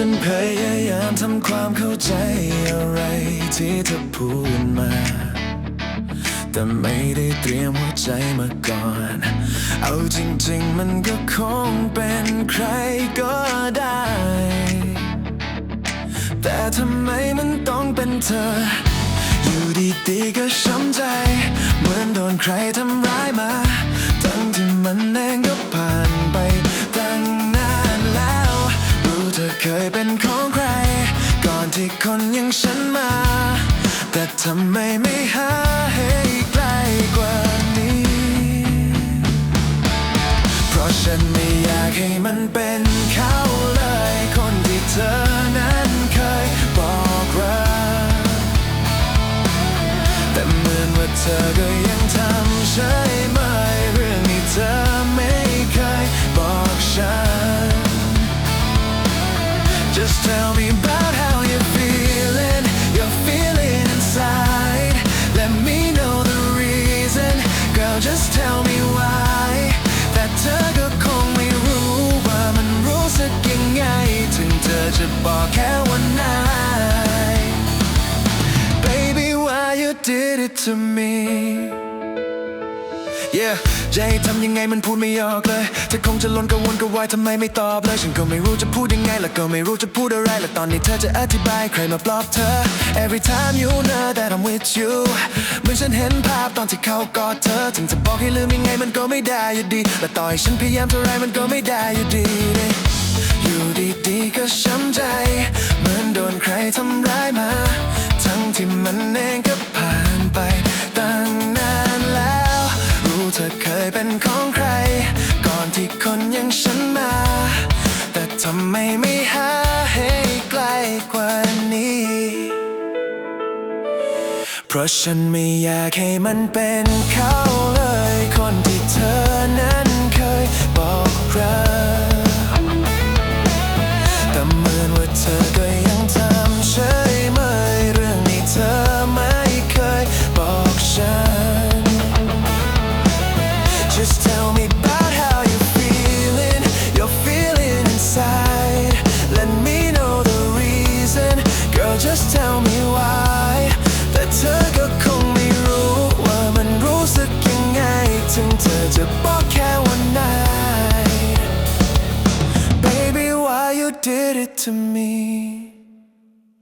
ฉันพยายามทำความเข้าใจอะไรที่เธอพูดมา แต่ไม่ได้เตรียมหัวใจมาก่อน เอาจริงๆมันก็คงเป็นใครก็ได้ แต่ทำไมมันต้องเป็นเธอ อยู่ดีๆก็ช้ำใจ เหมือนโดนใครทำ คนอย่างฉันมา แต่ทำไมไม่หาให้ใกล้กว่านี้ เพราะฉันไม่อยากให้มันเป็นเขาเลย คนที่เธอนั้นเคยบอกรักแต่เหมือนว่าเธอก็ยังทำใช่ บอกแค่วันนั้น Baby why you did it to me Yeah จะให้ทำยังไงมันพูดไม่ออกเลยเธอคงจะลนกระวนกระวายทำไมไม่ตอบเลย ฉันก็ไม่รู้จะพูดยังไงแล้วก็ไม่รู้จะพูดอะไรและตอนนี้เธอจะอธิบายใครมาปลอบเธอ Every time you know that I'm with you เหมือนฉันเห็นภาพตอนที่เขากอดเธอ ถึงจะบอกให้ลืมยังไงมันก็ไม่ได้อยู่ดี และต่อให้ฉันพยายามเท่าไรมันก็ไม่ได้อยู่ดีอยู่ ดีก็ช้ำใจ เหมือนโดนใครทำร้ายมา ทั้งที่มันเองก็ผ่านไปตั้งนานแล้ว รู้เธอเคยเป็นของใคร ก่อนที่คนอย่างฉันมา แต่ทำไมไม่หาให้ใกล้กว่านี้ เพราะฉันไม่อยากให้มันเป็นเขาเลย คนที่เธอนั้น it to me?